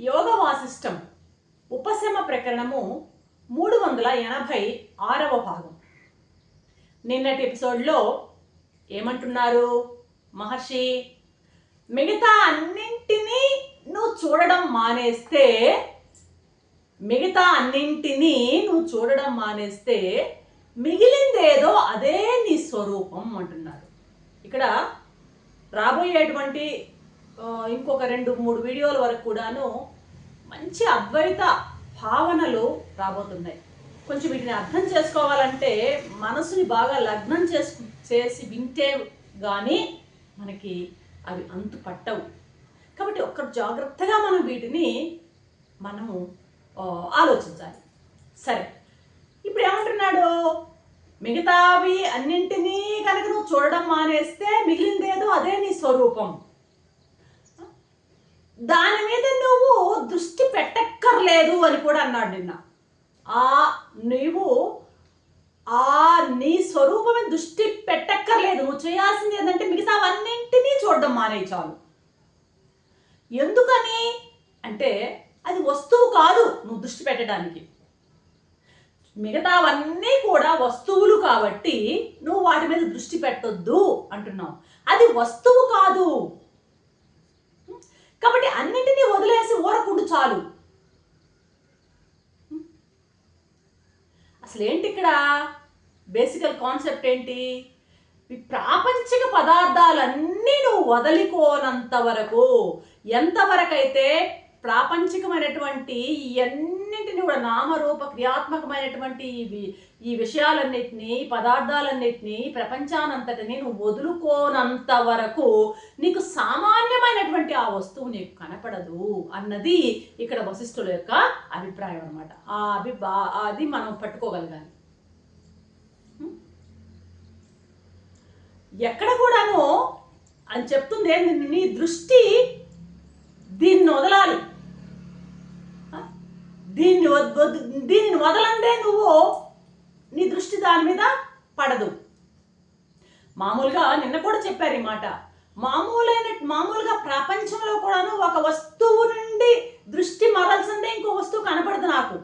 యోగ వాసిష్టం ఉపశమ ప్రకరణము మూడు వందల ఎనభై ఆరవ భాగం. నిన్నటి ఎపిసోడ్లో ఏమంటున్నారు మహర్షి? మిగతా అన్నింటినీ నువ్వు చూడడం మానేస్తే మిగతా అన్నింటినీ నువ్వు చూడడం మానేస్తే మిగిలిందేదో అదే నీ స్వరూపం అంటున్నారు. ఇక్కడ రాబోయేటువంటి ఇంకొక రెండు మూడు వీడియోల వరకు కూడాను మంచి అద్వైత భావనలు రాబోతున్నాయి. కొంచెం వీటిని అర్థం చేసుకోవాలంటే మనసుని బాగా లగ్నం చేసు చేసి వింటే కానీ మనకి అవి అంతు పట్టవు. కాబట్టి ఒక్క జాగ్రత్తగా మనం వీటిని మనము ఆలోచించాలి. సరే. ఇప్పుడు ఏమంటున్నాడు? మిగతావి అన్నింటినీ కనుక నువ్వు చూడడం మానేస్తే మిగిలిందేదో అదే నీ స్వరూపం. దాని మీద నువ్వు దృష్టి పెట్టక్కర్లేదు అని కూడా అన్నాడు నిన్న. ఆ నీవు ఆ నీ స్వరూపమే దృష్టి పెట్టక్కర్లేదు. నువ్వు చేయాల్సింది ఏంటంటే మిగతావన్నింటినీ చూడడం మానే చాలు. ఎందుకని అంటే అది వస్తువు కాదు నువ్వు దృష్టి పెట్టడానికి. మిగతావన్నీ కూడా వస్తువులు కాబట్టి నువ్వు వాటి మీద దృష్టి పెట్టొద్దు అంటున్నావు. అది వస్తువు కాదు. కాబట్టి అన్నింటినీ వదిలేసి ఊరకుండు చాలు. అసలు ఏంటి ఇక్కడ బేసికల్ కాన్సెప్ట్ ఏంటి? ఈ ప్రాపంచిక పదార్థాలన్నీ నువ్వు వదలికోనంత వరకు ఎంతవరకైతే ప్రాపంచికమైనటువంటి ఎన్నింటిని కూడా నామరూప క్రియాత్మకమైనటువంటి ఈ వి- ఈ విషయాలన్నిటినీ ఈ పదార్థాలన్నిటినీ ప్రపంచానంతటిని నువ్వు వదులుకోనంత వరకు నీకు సామాన్యమైనటువంటి ఆ వస్తువు నీకు కనపడదు అన్నది ఇక్కడ వశిష్ఠుల యొక్క అభిప్రాయం అనమాట ఆ అభి అది మనం పట్టుకోగలగాలి. ఎక్కడ కూడాను అని చెప్తుంది నీ దృష్టి దీన్ని వదలాలి. దీన్ని దీన్ని దీనిని వదలందే నువ్వు నీ దృష్టి దాని మీద పడదు. మామూలుగా నిన్న కూడా చెప్పారు ఈ మాట. మామూలైన మామూలుగా ప్రపంచంలో కూడాను ఒక వస్తువు నుండి దృష్టి మరల్సిందే ఇంకో వస్తువు కనపడదు నాకు.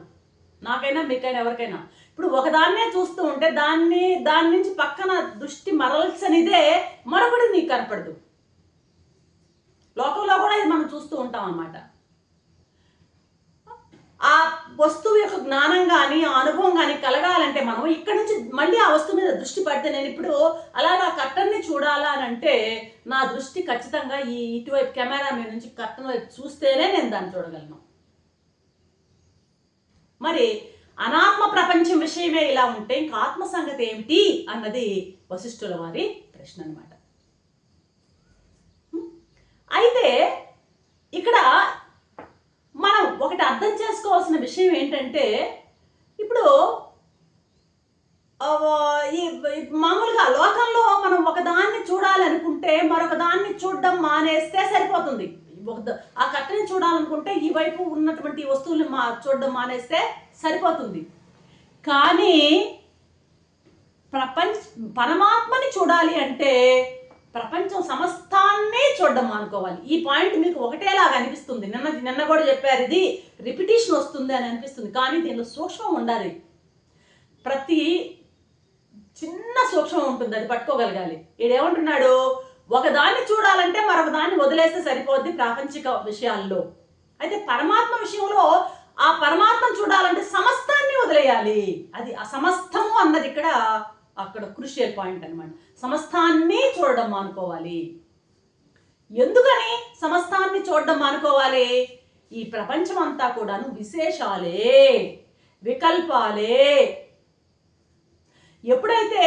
నాకైనా మీకైనా ఎవరికైనా. ఇప్పుడు ఒకదాన్నే చూస్తూ ఉంటే దాన్ని దాని నుంచి పక్కన దృష్టి మరల్సనిదే మరొకటి నీకు కనపడదు. లోకంలో కూడా ఇది మనం చూస్తూ ఉంటాం అన్నమాట. ఆ వస్తువు యొక్క జ్ఞానం కానీ ఆ అనుభవం కానీ కలగాలంటే మనం ఇక్కడ నుంచి మళ్ళీ ఆ వస్తువు మీద దృష్టి పడితే నేను ఇప్పుడు అలాగా కట్టన్ని చూడాలా అని అంటే నా దృష్టి ఖచ్చితంగా ఈ ఇటువైపు కెమెరా మీద నుంచి కట్టన్ వైపు చూస్తేనే నేను దాన్ని చూడగలను. మరి అనాత్మ ప్రపంచం విషయమే ఇలా ఉంటే ఇంకా ఆత్మ సంగతి ఏమిటి అన్నది వశిష్ఠుల వారి ప్రశ్న అనమాట అయితే ఇక్కడ మనం ఒకటి అర్థం చేసుకోవాల్సిన విషయం ఏంటంటే ఇప్పుడు ఈ మామూలుగా లోకంలో మనం ఒకదాన్ని చూడాలనుకుంటే మరొక దాన్ని చూడడం మానేస్తే సరిపోతుంది. ఒక ఆ కట్టని చూడాలనుకుంటే ఈ వైపు ఉన్నటువంటి వస్తువులు మా చూడడం మానేస్తే సరిపోతుంది. కానీ ప్రపంచ పరమాత్మని చూడాలి అంటే ప్రపంచం సమస్తాన్నే చూడడం అనుకోవాలి ఈ పాయింట్ మీకు ఒకటేలాగా అనిపిస్తుంది. నిన్న నిన్న కూడా చెప్పారు ఇది రిపిటేషన్ వస్తుంది అని అనిపిస్తుంది. కానీ దీనిలో సూక్ష్మం ఉండాలి. ప్రతి చిన్న సూక్ష్మం ఉంటుంది అది పట్టుకోగలగాలి. ఈడేమంటున్నాడు? ఒకదాన్ని చూడాలంటే మరొక దాన్ని వదిలేస్తే సరిపోద్ది ప్రాపంచిక విషయాల్లో. అయితే పరమాత్మ విషయంలో ఆ పరమాత్మ చూడాలంటే సమస్తాన్ని వదిలేయాలి. అది ఆ సమస్తము అన్నది ఇక్కడ అక్కడ క్రుషియల్ పాయింట్ అనమాట సమస్తాన్ని చూడడం మానుకోవాలి. ఎందుకని సమస్తాన్ని చూడడం మానుకోవాలి? ఈ ప్రపంచం అంతా కూడాను విశేషాలే వికల్పాలే. ఎప్పుడైతే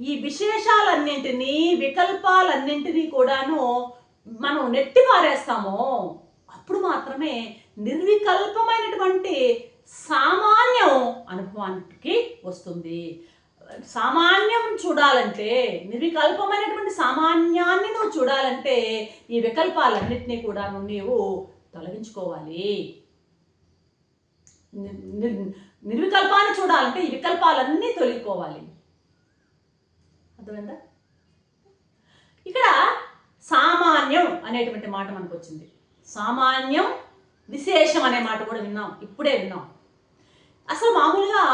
ఈ విశేషాలన్నింటినీ వికల్పాలన్నింటినీ కూడాను మనం నెట్టి మారేస్తామో అప్పుడు మాత్రమే నిర్వికల్పమైనటువంటి సామాన్యం అనుభవానికి వస్తుంది. సామాన్యం చూడాలంటే నిర్వికల్పమైనటువంటి సామాన్యాన్ని నువ్వు చూడాలంటే ఈ వికల్పాలన్నింటినీ కూడా నీవు తొలగించుకోవాలి. నిర్వికల్పాన్ని చూడాలంటే ఈ వికల్పాలన్నీ తొలగిపోవాలి. అర్థమైందా? ఇక్కడ సామాన్యం అనేటువంటి మాట మనకు వచ్చింది సామాన్యం విశేషం అనే మాట కూడా విన్నాం. ఇప్పుడే విన్నాం. అసలు మామూలుగా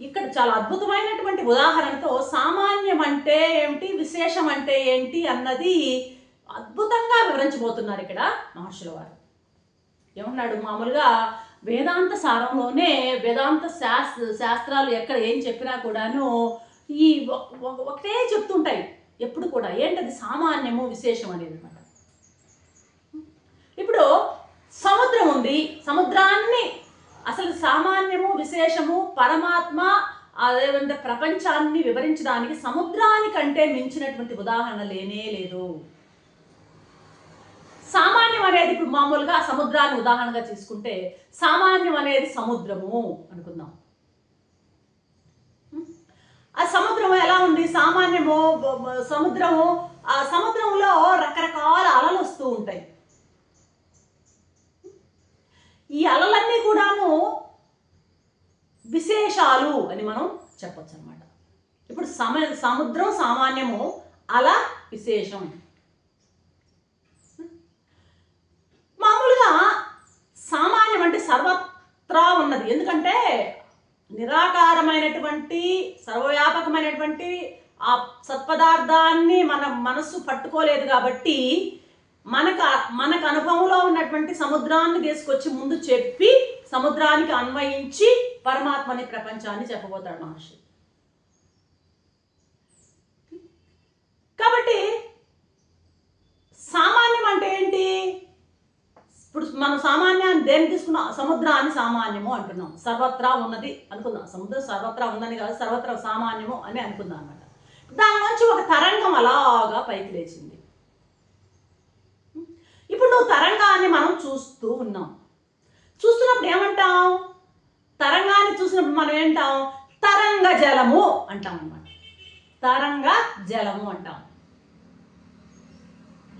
ఇక్కడ చాలా అద్భుతమైనటువంటి ఉదాహరణతో సామాన్యం అంటే ఏమిటి? విశేషం అంటే ఏంటి? అన్నది అద్భుతంగా వివరించబోతున్నారు ఇక్కడ మహర్షుల వారు. ఏమన్నాడు? మామూలుగా వేదాంత సారంలోనే వేదాంత శాస్త్ర శాస్త్రాలు ఎక్కడ ఏం చెప్పినా కూడాను ఈ ఒకటే చెప్తుంటాయి. ఎప్పుడు కూడా. ఏంటది? సామాన్యము విశేషం అనేది అనమాట ఇప్పుడు సముద్రం ఉంది. సముద్రాన్ని అసలు సామాన్యము విశేషము పరమాత్మ అదేమంటే ప్రపంచాన్ని వివరించడానికి సముద్రానికంటే మించినటువంటి ఉదాహరణ లేనే లేదు. సామాన్యం అనేది ఇప్పుడు మామూలుగా సముద్రాన్ని ఉదాహరణగా తీసుకుంటే సామాన్యం అనేది సముద్రము అనుకుందాం. ఆ సముద్రం ఎలా ఉంది? సామాన్యము సముద్రము ఆ సముద్రంలో రకరకాల అలలు వస్తూ ఉంటాయి. ఈ అలలన్నీ కూడాను విశేషాలు అని మనం చెప్పొచ్చు అనమాట ఇప్పుడు సమ సముద్రం సామాన్యము అల విశేషం. మామూలుగా సామాన్యం అంటే సర్వత్రా ఉన్నది. ఎందుకంటే నిరాకారమైనటువంటి సర్వవ్యాపకమైనటువంటి ఆ సత్పదార్థాన్ని మన మనస్సు పట్టుకోలేదు కాబట్టి మనకు మనకు అనుభవంలో ఉన్నటువంటి సముద్రాన్ని తీసుకొచ్చి ముందు చెప్పి సముద్రానికి అన్వయించి పరమాత్మని ప్రపంచాన్ని చెప్పబోతాడు మహర్షి. కాబట్టి సామాన్యం అంటే ఏంటి? ఇప్పుడు మనం సామాన్యాన్ని దేని తీసుకున్నాం? సముద్రాన్ని సామాన్యము అంటున్నాం. సర్వత్రా ఉన్నది అనుకుందాం. సముద్రం సర్వత్రా ఉందని కాదు సర్వత్రా సామాన్యము అని అనుకుందాం అనమాట దాని నుంచి ఒక తరంగం అలాగా పైకి లేచింది. తరంగాన్ని మనం చూస్తూ ఉన్నాం. చూస్తున్నప్పుడు ఏమంటాం? తరంగాన్ని చూసినప్పుడు మనం ఏంటాం తరంగ జలము అంటాం అన్నమాట. తరంగ జలము అంటాం.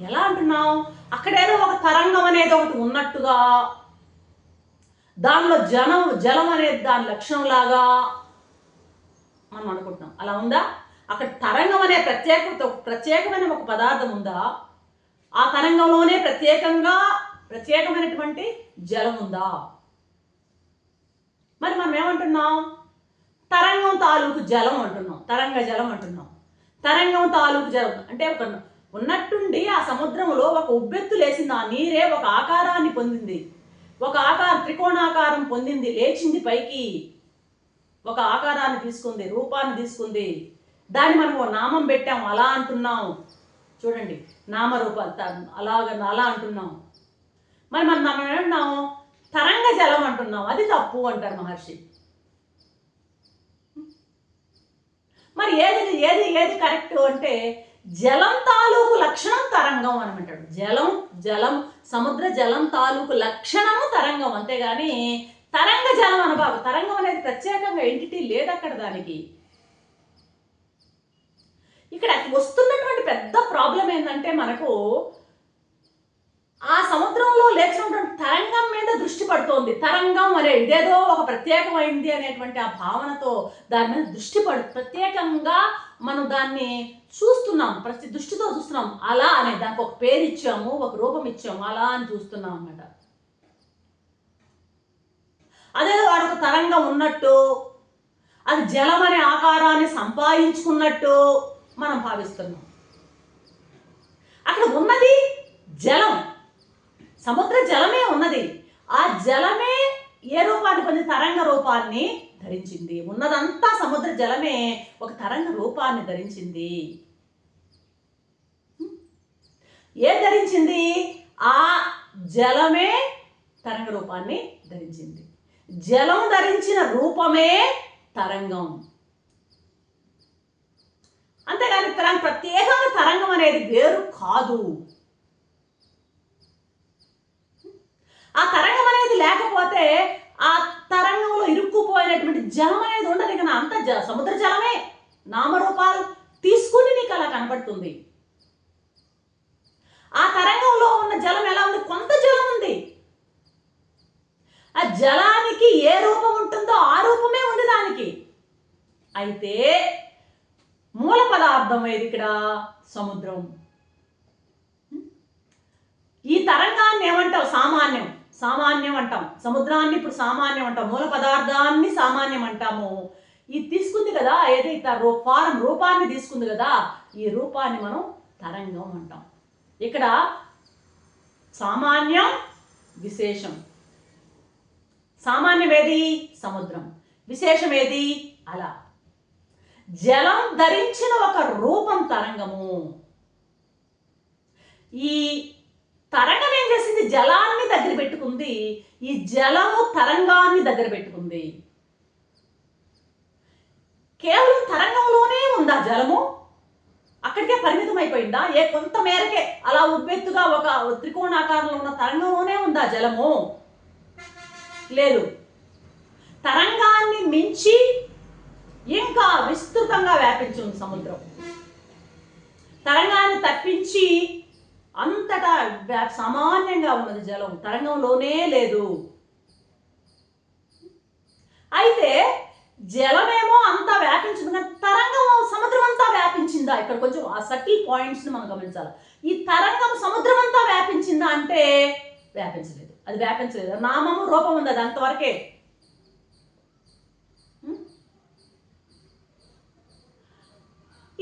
ఎలా అంటున్నావు? అక్కడేదో ఒక తరంగం అనేది ఒకటి ఉన్నట్టుగా దానిలో జనం జలం అనేది దాని లక్షణం లాగా మనం అనుకుంటున్నాం. అలా ఉందా? అక్కడ తరంగం అనే ప్రత్యేకత ప్రత్యేకమైన ఒక పదార్థం ఉందా? ఆ తరంగంలోనే ప్రత్యేకంగా ప్రత్యేకమైనటువంటి జలం ఉందా? మరి మనం ఏమంటున్నాం? తరంగం తాలూకు జలం అంటున్నాం తరంగ జలం అంటున్నాం. తరంగం తాలూకు జలం అంటే ఒక ఉన్నట్టుండి ఆ సముద్రంలో ఒక ఉబ్బెత్తు లేచింది ఆ నీరే ఒక ఆకారాన్ని పొందింది. ఒక ఆకార త్రికోణాకారం పొందింది లేచింది పైకి. ఒక ఆకారాన్ని తీసుకుంది రూపాన్ని తీసుకుంది. దాన్ని మనం ఓ నామం పెట్టాం అలా అంటున్నాం. చూడండి నామరూపాలు త- అలాగ అలా అంటున్నాం. మరి మనం మనం ఏమన్నాం తరంగ జలం అంటున్నాం. అది తప్పు అంటారు మహర్షి. మరి ఏది ఏది ఏది కరెక్ట్ అంటే జలం తాలూకు లక్షణం తరంగం అని అంటాడు. జలం జలం సముద్ర జలం తాలూకు లక్షణము తరంగం. అంతేగాని తరంగ జలం అనబాబు. తరంగం అనేది ప్రత్యేకంగా ఎంటిటీ లేదు అక్కడ దానికి. ఇక్కడ వస్తున్నటువంటి పెద్ద ప్రాబ్లం ఏంటంటే మనకు ఆ సముద్రంలో లేచినటువంటి తరంగం మీద దృష్టి పడుతోంది. తరంగం అనే ఇదేదో ఒక ప్రత్యేకమైంది అనేటువంటి ఆ భావనతో దాని మీద దృష్టి పడు ప్రత్యేకంగా మనం దాన్ని చూస్తున్నాం. ప్రతి దృష్టితో చూస్తున్నాం. అలా అనే దానికి ఒక పేరు ఇచ్చాము ఒక రూపం ఇచ్చాము అలా అని చూస్తున్నాం అన్నమాట. అదే వాడు తరంగం ఉన్నట్టు అది జలం అనే ఆకారాన్ని సంపాదించుకున్నట్టు మనం భావిస్తున్నాం. అక్కడ ఉన్నది జలం. సముద్ర జలమే ఉన్నది. ఆ జలమే ఏ రూపాన్ని పొంది తరంగ రూపాన్ని ధరించింది. ఉన్నదంతా సముద్ర జలమే ఒక తరంగ రూపాన్ని ధరించింది. ఏ ధరించింది? ఆ జలమే తరంగ రూపాన్ని ధరించింది. జలం ధరించిన రూపమే తరంగం. అంతేగాని తరం ప్రత్యేకంగా తరంగం అనేది వేరు కాదు. ఆ తరంగం అనేది లేకపోతే ఆ తరంగంలో ఇరుక్కుపోయినటువంటి జలం అనేది ఉండదు. ఇక అంత జ సముద్ర జలమే. నామరూపాలు తీసుకుని నీకు అలా కనపడుతుంది ఆ తరంగంలో ఉన్న జలం ఎలా ఉంది? కొంత జలం ఉంది. ఆ జలానికి ఏ రూపం ఉంటుందో ఆ రూపమే ఉంది దానికి. అయితే మూల పదార్థం ఏది ఇక్కడ? సముద్రం. ఈ తరంగాన్ని ఏమంటావు? సామాన్యం. సామాన్యం అంటాం. సముద్రాన్ని ఇప్పుడు సామాన్యం అంటాం. మూల పదార్థాన్ని సామాన్యం అంటాము. ఇది తీసుకుంది కదా ఏదైతే రూ ఫారం రూపాన్ని తీసుకుంది కదా ఈ రూపాన్ని మనం తరంగం అంటాం. ఇక్కడ సామాన్యం విశేషం. సామాన్యం ఏది? సముద్రం. విశేషం ఏది? అలా. జలం ధరించిన ఒక రూపం తరంగము. ఈ తరంగం ఏం చేసింది? జలాన్ని దగ్గర పెట్టుకుంది. ఈ జలము తరంగాన్ని దగ్గర పెట్టుకుంది. కేవలం తరంగంలోనే ఉందా జలము? అక్కడికే పరిమితం అయిపోయిందా ఏ కొంత మేరకే అలా ఉబ్బెత్తుగా ఒక త్రికోణాకారంలో ఉన్న తరంగంలోనే ఉందా జలము? లేదు. తరంగాన్ని మించి ఇంకా విస్తృతంగా వ్యాపించి ఉంది సముద్రం. తరంగాన్ని తప్పించి అంతటా సామాన్యంగా ఉన్నది జలం. తరంగంలోనే లేదు. అయితే జలమేమో అంతా వ్యాపించింది కానీ తరంగం సముద్రం అంతా వ్యాపించిందా? ఇక్కడ కొంచెం ఆ సటిల్ పాయింట్స్ని మనం గమనించాలి. ఈ తరంగం సముద్రం అంతా వ్యాపించిందా అంటే వ్యాపించలేదు. అది వ్యాపించలేదు. నామము రూపం ఉంది అది అంతవరకే.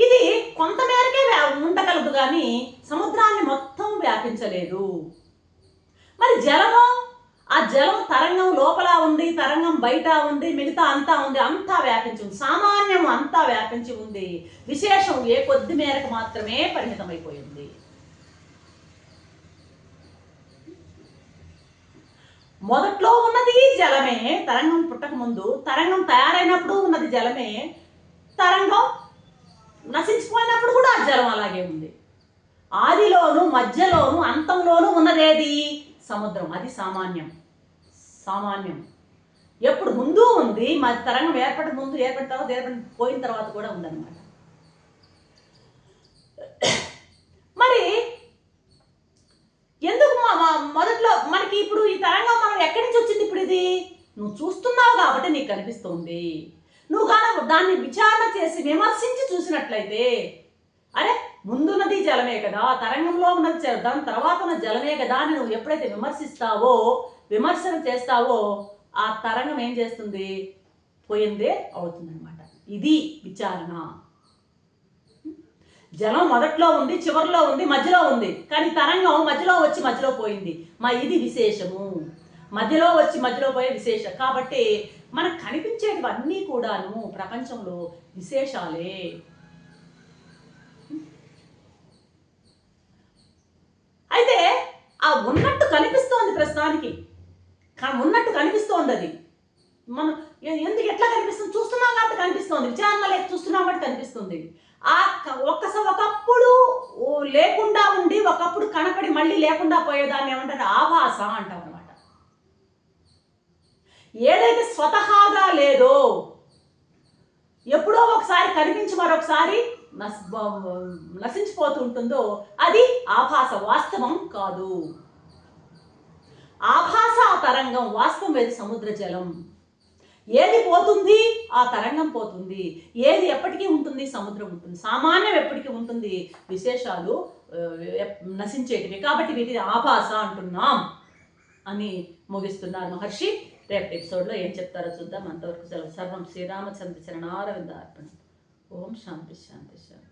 ఇది కొంతమేరకే వ్యా- ఉండగలదు కానీ సముద్రాన్ని మొత్తం వ్యాపించలేదు. మరి జలము? ఆ జలం తరంగం లోపల ఉంది తరంగం బయట ఉంది మిగతా అంతా ఉంది అంతా వ్యాపించి ఉంది. సామాన్యం అంతా వ్యాపించి ఉంది. విశేషం ఏ కొద్ది మేరకు మాత్రమే పరిమితమైపోయింది. మొదట్లో ఉన్నది జలమే తరంగం పుట్టక ముందు తరంగం తయారైనప్పుడు ఉన్నది జలమే. తరంగం నశించిపోయినప్పుడు కూడా ఆ అలాగే ఉంది. ఆదిలోను మధ్యలోను అంతంలోను ఉన్నదేది? సముద్రం. అది సామాన్యం. సామాన్యం. ఎప్పుడు ముందు ఉంది మా తరంగం ఏర్పడిన ముందు ఏర్పడిన తర్వాత ఏర్పడి పోయిన తర్వాత కూడా ఉందన్నమాట. మరి ఎందుకు మా- మొదట్లో మనకి ఇప్పుడు ఈ తరంగం మనం ఎక్కడి నుంచి వచ్చింది ఇప్పుడు ఇది? నువ్వు చూస్తున్నావు కాబట్టి నీకు కనిపిస్తుంది. నువ్వు కానీ దాన్ని విచారణ చేసి విమర్శించి చూసినట్లయితే అరే ముందున్నది జలమే కదా తరంగంలో ఉన్నది దాని తర్వాత ఉన్న జలమే కదా అని నువ్వు ఎప్పుడైతే విమర్శిస్తావో విమర్శన చేస్తావో ఆ తరంగం ఏం చేస్తుంది? పోయిందే అవుతుందన్నమాట. ఇది విచారణ. జలం మొదట్లో ఉంది చివరిలో ఉంది మధ్యలో ఉంది. కానీ తరంగం మధ్యలో వచ్చి మధ్యలో పోయింది. మా ఇది విశేషము. మధ్యలో వచ్చి మధ్యలో పోయే విశేషం. కాబట్టి మనకు కనిపించేటివన్నీ కూడాను ప్రపంచంలో విశేషాలే. అయితే ఆ ఉన్నట్టు కనిపిస్తోంది ప్రస్తుతానికి. ఉన్నట్టు కనిపిస్తోంది అది. మనం ఎందుకు ఎట్లా కనిపిస్తుంది? చూస్తున్నాం కాబట్టి కనిపిస్తోంది. విచారణ లేక చూస్తున్నాం కాబట్టి కనిపిస్తుంది. ఆ ఒక్కసారి ఒక్కస ఒకప్పుడు ఓ లేకుండా ఉండి ఒకప్పుడు కనపడి మళ్ళీ లేకుండా పోయేదాన్ని ఏమంటారు? ఆభాస అంటాం అనమాట ఏదైతే స్వతహాగా లేదో ఎప్పుడో ఒకసారి కనిపించి మరొకసారి నశించిపోతుంటుందో నశించిపోతూ ఉంటుందో అది ఆభాస వాస్తవం కాదు. ఆభాస తరంగం వాస్తవం ఏది సముద్ర జలం. ఏది పోతుంది ఆ తరంగం పోతుంది. ఏది ఎప్పటికీ ఉంటుంది సముద్రం ఉంటుంది. సామాన్యం ఎప్పటికీ ఉంటుంది. విశేషాలు నశించేటివి. కాబట్టి వీటిని ఆభాస అంటున్నాం అని ముగిస్తున్నారు మహర్షి. రేపటి ఎపిసోడ్లో ఏం చెప్తారో చూద్దాం. అంతవరకు సెలవు. సర్వం శ్రీరామచంద్ర చరణారవింద అర్పణ ఓం శాంతి శాంతి శాంతి.